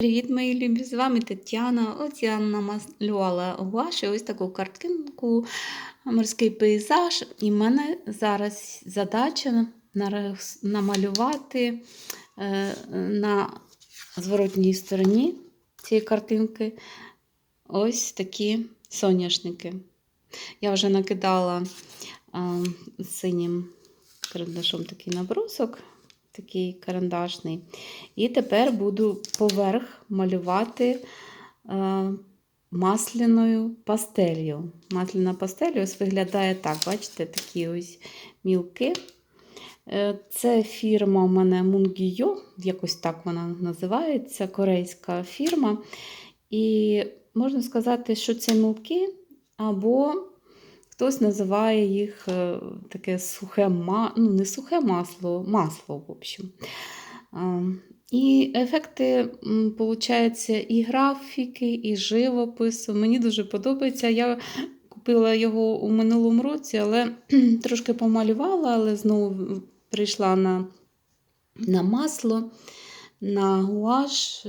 Привіт, мої любі! З вами Тетяна. Ось я намалювала гуаші ось таку картинку, морський пейзаж. І в мене зараз задача намалювати е, на зворотній стороні цієї картинки ось такі соняшники. Я вже накидала синім карандашом такий набросок, такий карандашний. І тепер буду поверх малювати е, масляною пастелью. Масляна пастель ось виглядає так, бачите, такі ось мілки. Е, Це фірма у мене Mungyo, якось так вона називається, корейська фірма. І можна сказати, що це мілки, або хтось називає їх е, таке сухе масло, ну не сухе масло, масло, в общем. І ефекти, виходить, і графіки, і живопису. Мені дуже подобається. Я купила його у минулому році, але трошки помалювала, але знову прийшла на, на масло, на гуаш.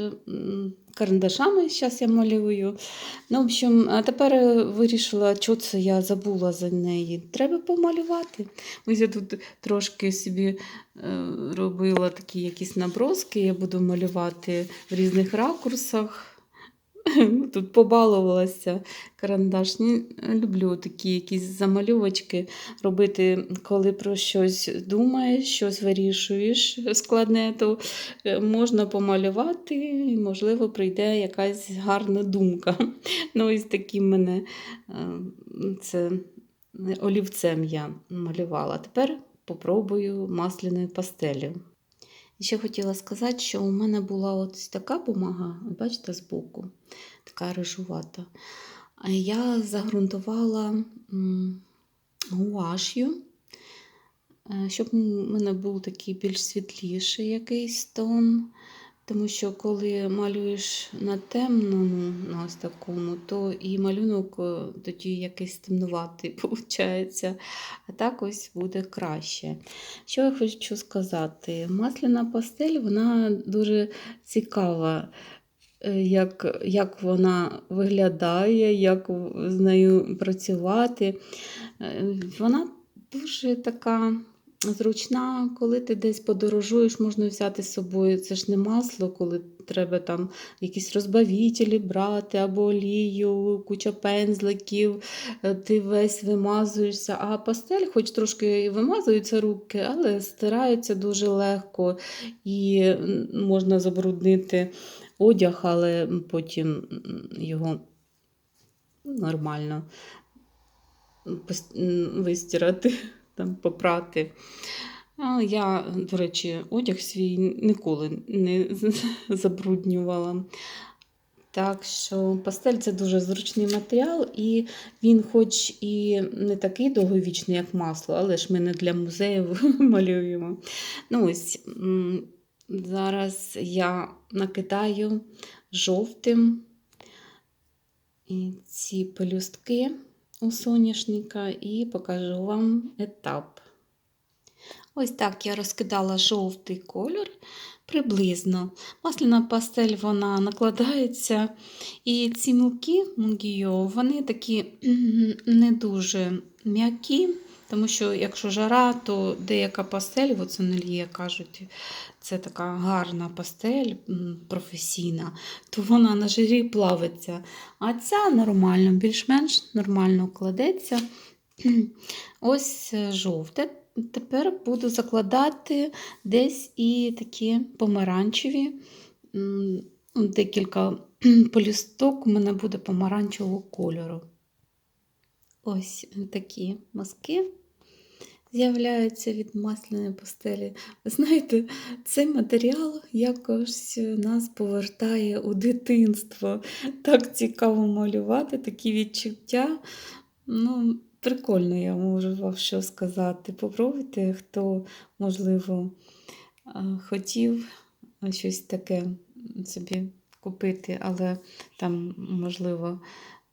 Карандашами зараз я малюю. Ну, в общем, тепер е, вирішила, що це я забула за неї. Треба помалювати. Ось я тут трошки собі е, робила такі якісь наброски, я буду малювати в різних ракурсах. Тут побалувалася карандашні. Люблю такі якісь замальовочки робити, коли про щось думаєш, щось вирішуєш складне, то е, можна помалювати, і, можливо, прийде якась гарна думка. Ну, ось такі в мене е, це олівцем я малювала. Тепер попробую масляною пастелю. І ще хотіла сказати, що у мене була ось така бумага, бачите, збоку, така рижувата. Я загрунтувала гуаш'ю, е, щоб у мене був такий більш світліший якийсь тон. Тому що коли малюєш на темному, на ось такому, то і малюнок е, тоді якийсь темнуватий виходить. А так ось буде краще. Що я хочу сказати? Масляна пастель вона дуже цікава, е, як, як вона виглядає, як з нею працювати. Е, Вона дуже така зручна, коли ти десь подорожуєш, можна взяти з собою. Це ж не масло, коли треба там якісь розбавителі брати або олію, куча пензликів, е, ти весь вимазуєшся. А пастель, хоч трошки вимазуються руки, але стираються дуже легко і можна забруднити одяг, але потім його нормально вистирати, там, попрати. А Я, до речі, одяг свій ніколи не забруднювала. Так що пастель це дуже зручний матеріал, і він, хоч і не такий довговічний, як масло, але ж ми не для музеїв малюємо. Ну ось зараз я накидаю жовтим ці пелюстки у соняшника і покажу вам етап. Ось так я розкидала жовтий кольор приблизно. Масляна пастель вона накладається. І ці мілки мунгіо, вони такі не дуже м'які, тому що якщо жара, то деяка пастель, от сомельє кажуть, це така гарна пастель професійна, то вона на жарі плавиться. А ця нормально, більш-менш нормально кладеться. Ось е, жовте. Тепер буду закладати десь і такі помаранчеві. Декілька полісток у мене буде помаранчевого кольору. Ось такі мазки з'являються від масляної пастелі. Ви знаєте, цей матеріал якось нас повертає у дитинство. Так цікаво малювати, такі відчуття. Ну, прикольно, я можу вам що сказати. Попробуйте, хто, можливо, хотів щось таке собі купити, але там, можливо,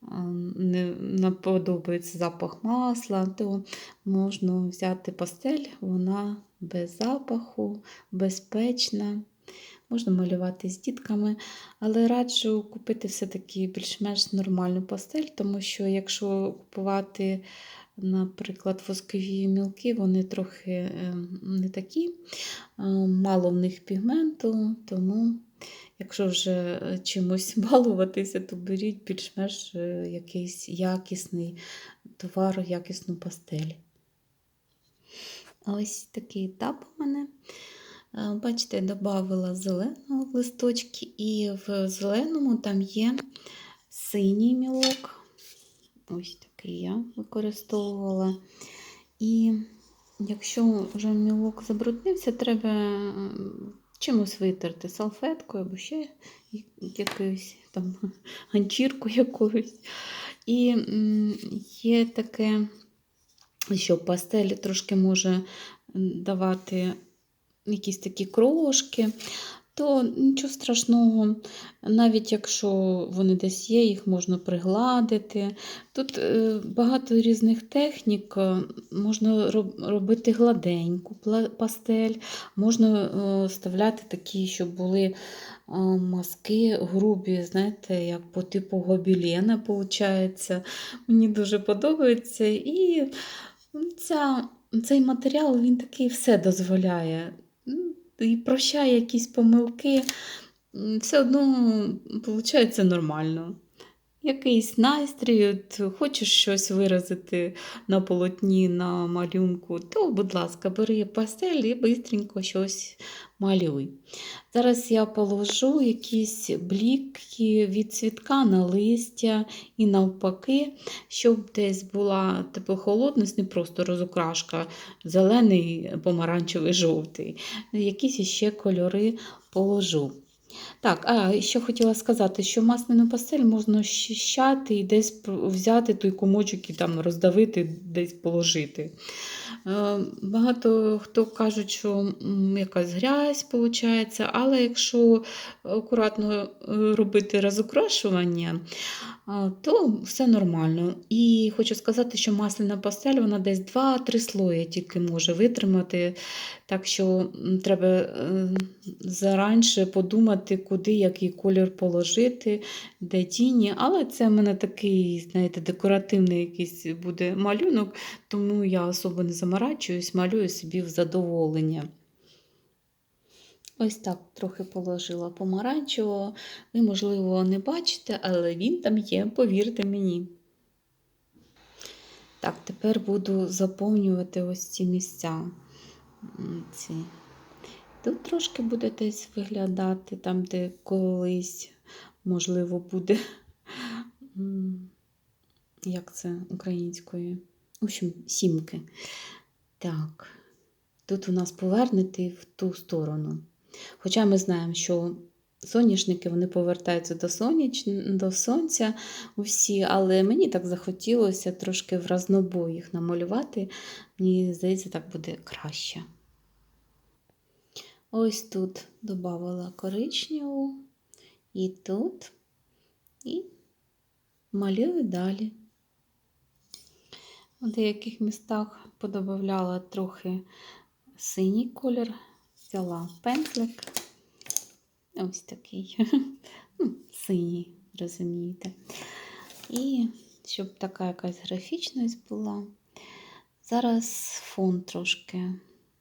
не подобається запах масла, то можна взяти пастель, вона без запаху, безпечна. можна малювати з дітками, але раджу купити все-таки більш-менш нормальну пастель, тому що якщо купувати, наприклад, воскові мілки, вони трохи е, не такі, е, мало в них пігменту, тому якщо вже е, чимось балуватися, то беріть більш-менш е, якийсь якісний товар, якісну пастель. Ось такий етап у мене. Е, Бачите, додавала зеленого в листочки, і в зеленому там є синій мілок. Ось такий я використовувала. І якщо вже мілок забруднився, треба чимось витерти салфеткою або ще якоюсь там ганчіркою якоюсь. І є таке, що пастель трошки може давати якісь такі крошки, то нічого страшного, навіть якщо вони десь є, їх можна пригладити. Тут е, багато різних технік, можна робити гладеньку пастель, можна е, вставляти такі, щоб були е, мазки грубі, знаєте, як по типу гобілена, виходить. Мені дуже подобається. І ця, цей матеріал він такий все дозволяє. М, І прощає якісь помилки. Все одно виходить нормально. Якийсь настрій, от, хочеш щось виразити на полотні, на малюнку, то, будь ласка, бери пастель і швидко щось малюй. Зараз я положу якісь бліки від цвітка на листя і навпаки, щоб десь була холодність, не просто розукрашка, зелений, помаранчевий, жовтий. Якісь ще кольори положу. Так, а ще хотіла сказати, що масляну пастель можна щищати і десь взяти той комочок і там роздавити, десь положити. Е, Багато хто кажуть, що якась грязь виходить, але якщо акуратно е, робити розукрашування, то все нормально. І хочу сказати, що масляна пастель вона десь 2-3 слої тільки може витримати. Так що треба е, заранше подумати, куди який колір положити, де тіні. Але це в мене такий, знаєте, декоративний якийсь буде малюнок, тому я особо не заморачуюсь, малюю собі в задоволення. Ось так трохи положила помаранчевого. Ви, можливо, не бачите, але він там є, повірте мені. Так, тепер буду заповнювати ось ці місця. Ці. Тут трошки буде десь виглядати, там, де колись, можливо, буде. Як це українською? В общем, сімки. Так, тут у нас повернути в ту сторону. Хоча ми знаємо, що соняшники вони повертаються до, соняч... до сонця усі, але мені так захотілося трошки в разнобой їх намалювати. Мені здається, так буде краще. Ось тут додавала коричневу, і тут, і малюю далі. У деяких містах подобавляла трохи синій колір, взяла пензлик. Ось такий ну, синій, розумієте. І щоб така якась графічність була. Зараз фон трошки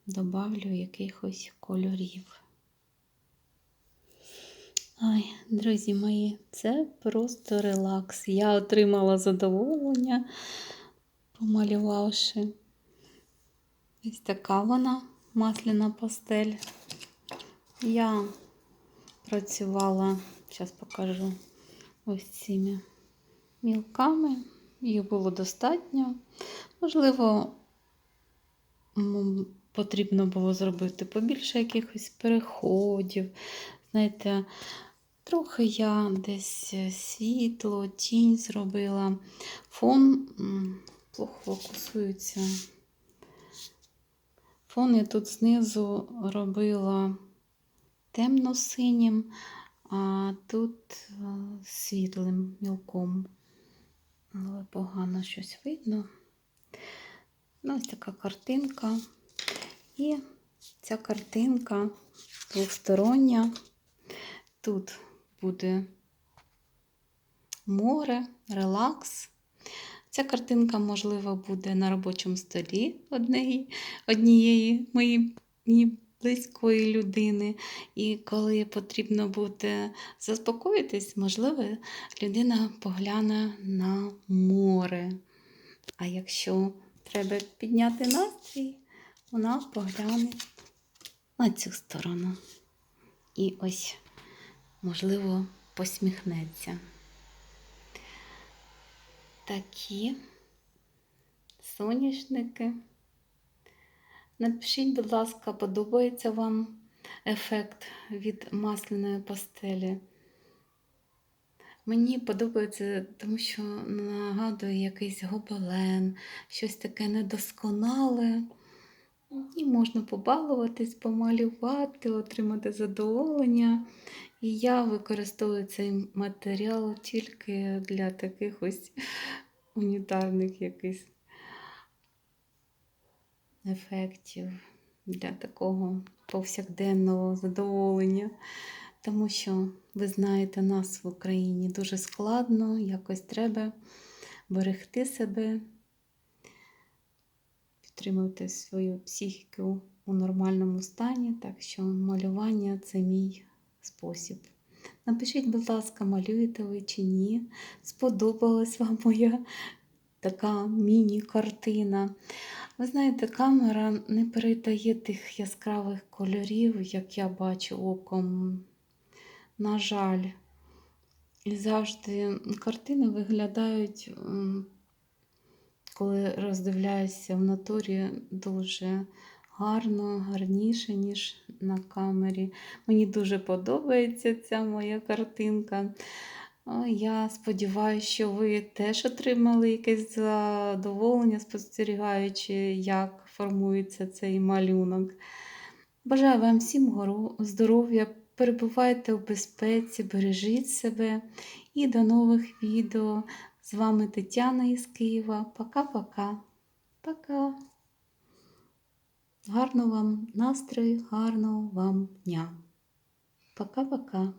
добавлю якихось кольорів. Ой, друзі мої, це просто релакс. Я отримала задоволення, помалювавши. Ось така вона масляна пастель. Я працювала, зараз покажу ось цими мілками. Їх було достатньо. Можливо, потрібно було зробити побільше якихось переходів. Знаєте, трохи я десь світло, тінь зробила. Фон плохо фокусується. Фон я тут знизу робила темно-синім, а тут е, світлим мілком. Але погано щось видно. Ну, ось така картинка. І ця картинка двостороння. Тут буде море, релакс. Ця картинка, можливо, буде на робочому столі однієї, однієї моєї близької людини. І коли потрібно буде заспокоїтись, можливо, людина погляне на море. А якщо треба підняти настрій, вона погляне на цю сторону. І ось, можливо, посміхнеться. Такі соняшники. Напишіть, будь ласка, подобається вам ефект від масляної пастелі. Мені подобається, тому що нагадує якийсь гобелен, щось таке недосконале. І можна побалуватись, помалювати, отримати задоволення. І я використовую цей матеріал тільки для таких ось унітарних якихось ефектів, для такого повсякденного задоволення. Тому що, ви знаєте, нас в Україні дуже складно, якось треба берегти себе, підтримувати свою психіку у нормальному стані. Так що малювання це мій спосіб. Напишіть, будь ласка, малюєте ви чи ні. Сподобалась вам моя така міні-картина. Ви знаєте, камера не передає тих яскравих кольорів, як я бачу оком. На жаль, і завжди картини виглядають, коли роздивляюся в натурі, дуже гарно, гарніше, ніж на камері. Мені дуже подобається ця моя картинка. Я сподіваюся, що ви теж отримали якесь задоволення, спостерігаючи, як формується цей малюнок. Бажаю вам всім здоров'я, перебувайте в безпеці, бережіть себе і до нових відео. З вами Тетяна із Києва. Пока-пока. Пока. Гарного вам настрою, гарного вам дня. Пока-пока.